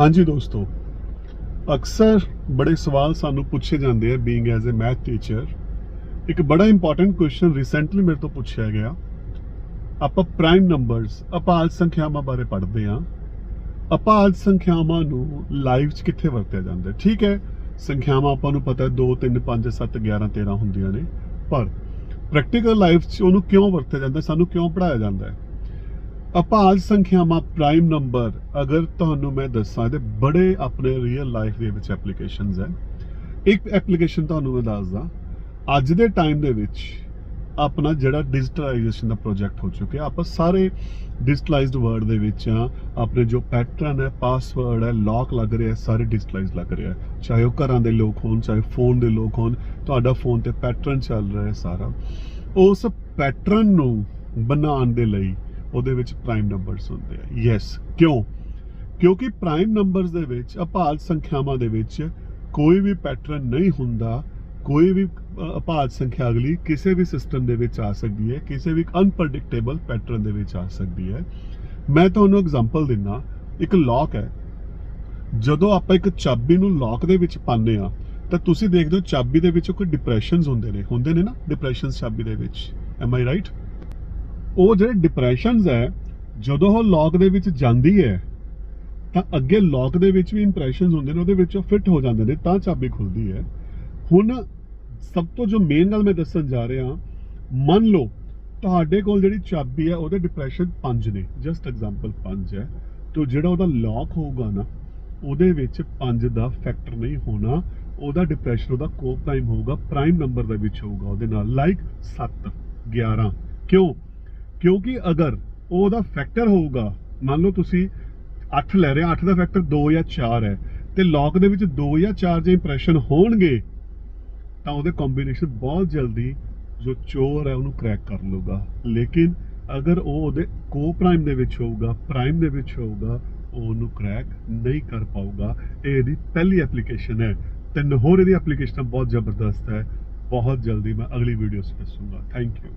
ਹਾਂਜੀ ਦੋਸਤੋ, ਅਕਸਰ ਬੜੇ ਸਵਾਲ ਸਾਨੂੰ ਪੁੱਛੇ ਜਾਂਦੇ ਆ being as a math teacher ਇੱਕ ਬੜਾ ਇੰਪੋਰਟੈਂਟ ਕੁਐਸਚਨ ਰੀਸੈਂਟਲੀ ਮੇਰੇ ਤੋਂ ਪੁੱਛਿਆ ਗਿਆ। ਆਪਾਂ ਪ੍ਰਾਈਮ ਨੰਬਰਸ ਅਪਾਲ ਸੰਖਿਆਵਾਂ ਬਾਰੇ ਪੜ੍ਹਦੇ ਆ ਅਪਾਲ ਸੰਖਿਆਵਾਂ ਨੂੰ ਲਾਈਵ 'ਚ ਕਿੱਥੇ ਵਰਤਿਆ ਜਾਂਦਾ ਠੀਕ ਹੈ, ਸੰਖਿਆਵਾਂ ਆਪਾਂ ਨੂੰ ਪਤਾ ਹੈ 2 3 5 7 11 13 ਹੁੰਦੀਆਂ ਨੇ। ਪਰ ਪ੍ਰੈਕਟੀਕਲ ਲਾਈਫ 'ਚ ਉਹਨੂੰ ਕਿਉਂ ਵਰਤਿਆ ਜਾਂਦਾ ਸਾਨੂੰ ਕਿਉਂ ਪੜਾਇਆ ਜਾਂਦਾ ਹੈ? ਅਪਾਲ ਸੰਖਿਆਵਾਂ ਪ੍ਰਾਈਮ ਨੰਬਰ ਅਗਰ ਤੁਹਾਨੂੰ ਮੈਂ ਦੱਸਾਂ ਤੇ ਬੜੇ ਆਪਣੇ ਰੀਅਲ ਲਾਈਫ ਦੇ ਵਿੱਚ ਐਪਲੀਕੇਸ਼ਨਸ ਹੈ। ਇੱਕ ਐਪਲੀਕੇਸ਼ਨ ਤੁਹਾਨੂੰ ਮੈਂ ਦੱਸਦਾ, ਅੱਜ ਦੇ ਟਾਈਮ ਦੇ ਵਿੱਚ ਆਪਣਾ ਜਿਹੜਾ ਡਿਜੀਟਲਾਈਜੇਸ਼ਨ ਦਾ ਪ੍ਰੋਜੈਕਟ ਹੋ ਚੁੱਕਿਆ, ਆਪਾਂ ਸਾਰੇ ਡਿਜੀਟਲਾਈਜ਼ਡ ਵਰਡ ਦੇ ਵਿੱਚ ਆ ਆਪਣੇ ਜੋ ਪੈਟਰਨ ਹੈ ਪਾਸਵਰਡ ਹੈ ਲੌਕ ਲੱਗ ਰਿਹਾ ਸਾਰੇ ਡਿਜੀਟਲਾਈਜ਼ ਲੱਗ ਰਿਹਾ ਚਾਹੇ ਉਹ ਘਰਾਂ ਦੇ ਲੋਕ ਹੋਣ, ਚਾਹੇ ਫੋਨ ਦੇ ਲੋਕ ਹੋਣ, ਤੁਹਾਡਾ ਫੋਨ ਤੇ ਪੈਟਰਨ ਚੱਲ ਰਿਹਾ ਸਾਰਾ। ਉਸ ਪੈਟਰਨ ਨੂੰ ਬਣਾਉਣ ਦੇ ਲਈ ਉਹਦੇ ਵਿੱਚ ਪ੍ਰਾਈਮ ਨੰਬਰਸ ਹੁੰਦੇ ਆ। ਯੈਸ ਕਿਉਂ? ਕਿਉਂਕਿ ਪ੍ਰਾਈਮ ਨੰਬਰਸ ਦੇ ਵਿੱਚ ਅਪਾਲ ਸੰਖਿਆਵਾਂ ਦੇ ਵਿੱਚ ਕੋਈ ਵੀ ਪੈਟਰਨ ਨਹੀਂ ਹੁੰਦਾ ਕੋਈ ਵੀ ਅ, ਸੰਖਿਆ ਅਗਲੀ ਕਿਸੇ ਵੀ ਸਿਸਟਮ ਦੇ ਵਿੱਚ ਆ ਸਕਦੀ ਹੈ ਕਿਸੇ ਵੀ ਅਨਪ੍ਰੈਡਿਕਟੇਬਲ ਪੈਟਰਨ ਦੇ ਵਿੱਚ ਆ ਸਕਦੀ ਹੈ। ਮੈਂ ਤੁਹਾਨੂੰ ਐਗਜ਼ਾਮਪਲ ਦਿੰਨਾ ਇੱਕ ਲੌਕ ਹੈ। ਜਦੋਂ ਆਪਾਂ ਇੱਕ ਚਾਬੀ ਨੂੰ ਲੌਕ ਦੇ ਵਿੱਚ ਪਾਉਂਦੇ ਆ ਤਾਂ ਤੁਸੀਂ ਦੇਖਦੇ ਹੋ ਚਾਬੀ ਦੇ ਵਿੱਚ ਕੋਈ ਡਿਪਰੈਸ਼ਨਸ ਹੁੰਦੇ ਨੇ। ਹੁੰਦੇ ਨੇ ਨਾ ਡਿਪਰੈਸ਼ਨਸ ਚਾਬੀ ਦੇ ਵਿੱਚ। ਐਮ ਆਈ ਰਾਈਟ ਉਹ ਜਿਹੜੇ ਡਿਪਰੈਸ਼ਨਸ ਹੈ, ਜਦੋਂ ਉਹ ਲੌਕ ਦੇ ਵਿੱਚ ਜਾਂਦੀ ਹੈ, ਤਾਂ ਅੱਗੇ ਲੌਕ ਦੇ ਵਿੱਚ ਵੀ ਇੰਪ੍ਰੈਸ਼ਨਸ ਹੁੰਦੇ ਨੇ, ਉਹਦੇ ਵਿੱਚ ਉਹ ਫਿੱਟ ਹੋ ਜਾਂਦੇ ਨੇ, ਤਾਂ ਚਾਬੀ ਖੁੱਲਦੀ ਹੈ। ਹੁਣ ਸਭ ਤੋਂ ਜੋ ਮੇਨ ਗੱਲ ਮੈਂ ਦੱਸਣ ਜਾ ਰਿਹਾ, ਮੰਨ ਲਓ ਤੁਹਾਡੇ ਕੋਲ ਜਿਹੜੀ ਚਾਬੀ ਹੈ, ਉਹਦੇ ਡਿਪਰੈਸ਼ਨ 5 ਨੇ ਜਸਟ ਐਗਜ਼ਾਮਪਲ 5 ਹੈ, ਤੋਂ ਜਿਹੜਾ ਉਹਦਾ ਲੌਕ ਹੋਊਗਾ ਨਾ, ਉਹਦੇ ਵਿੱਚ 5 ਦਾ ਫੈਕਟਰ ਨਹੀਂ ਹੋਣਾ, ਉਹਦਾ ਡਿਪਰੈਸ਼ਨ ਉਹਦਾ ਕੋ ਪ੍ਰਾਈਮ ਹੋਊਗਾ ਪ੍ਰਾਈਮ ਨੰਬਰ ਦੇ ਵਿੱਚ ਹੋਊਗਾ, ਉਹਦੇ ਨਾਲ ਲਾਈਕ 7 11 ਕਿਉਂ? ਕਿਉਂਕਿ ਅਗਰ ਉਹ ਉਹਦਾ ਫੈਕਟਰ ਹੋਊਗਾ, ਮੰਨ ਲਓ ਤੁਸੀਂ 8 ਲੈ ਰਹੇ 8 ਦਾ ਫੈਕਟਰ 2 ਜਾਂ 4 ਹੈ, ਤੇ ਲੌਕ ਦੇ ਵਿੱਚ 2 ਜਾਂ 4 ਜੇ ਇੰਪ੍ਰੈਸ਼ਨ ਹੋਣਗੇ, ਤਾਂ ਉਹਦੇ ਕੰਬੀਨੇਸ਼ਨ ਬਹੁਤ ਜਲਦੀ ਜੋ ਚੋਰ ਹੈ ਉਹਨੂੰ ਕ੍ਰੈਕ ਕਰ ਲੂਗਾ ਲੇਕਿਨ ਅਗਰ ਉਹ ਉਹਦੇ ਕੋ ਪ੍ਰਾਈਮ ਦੇ ਵਿੱਚ ਹੋਊਗਾ ਪ੍ਰਾਈਮ ਦੇ ਵਿੱਚ ਹੋਊਗਾ, ਉਹ ਉਹਨੂੰ ਕ੍ਰੈਕ ਨਹੀਂ ਕਰ ਪਾਊਗਾ। ਇਹ ਇਹਦੀ ਪਹਿਲੀ ਐਪਲੀਕੇਸ਼ਨ ਹੈ। ਤਿੰਨ ਹੋਰ ਇਹਦੀ ਐਪਲੀਕੇਸ਼ਨ ਬਹੁਤ ਜ਼ਬਰਦਸਤ ਹੈ। ਬਹੁਤ ਜਲਦੀ ਮੈਂ ਅਗਲੀ ਵੀਡੀਓ 'ਚ ਦੱਸੂਗਾ। Thank you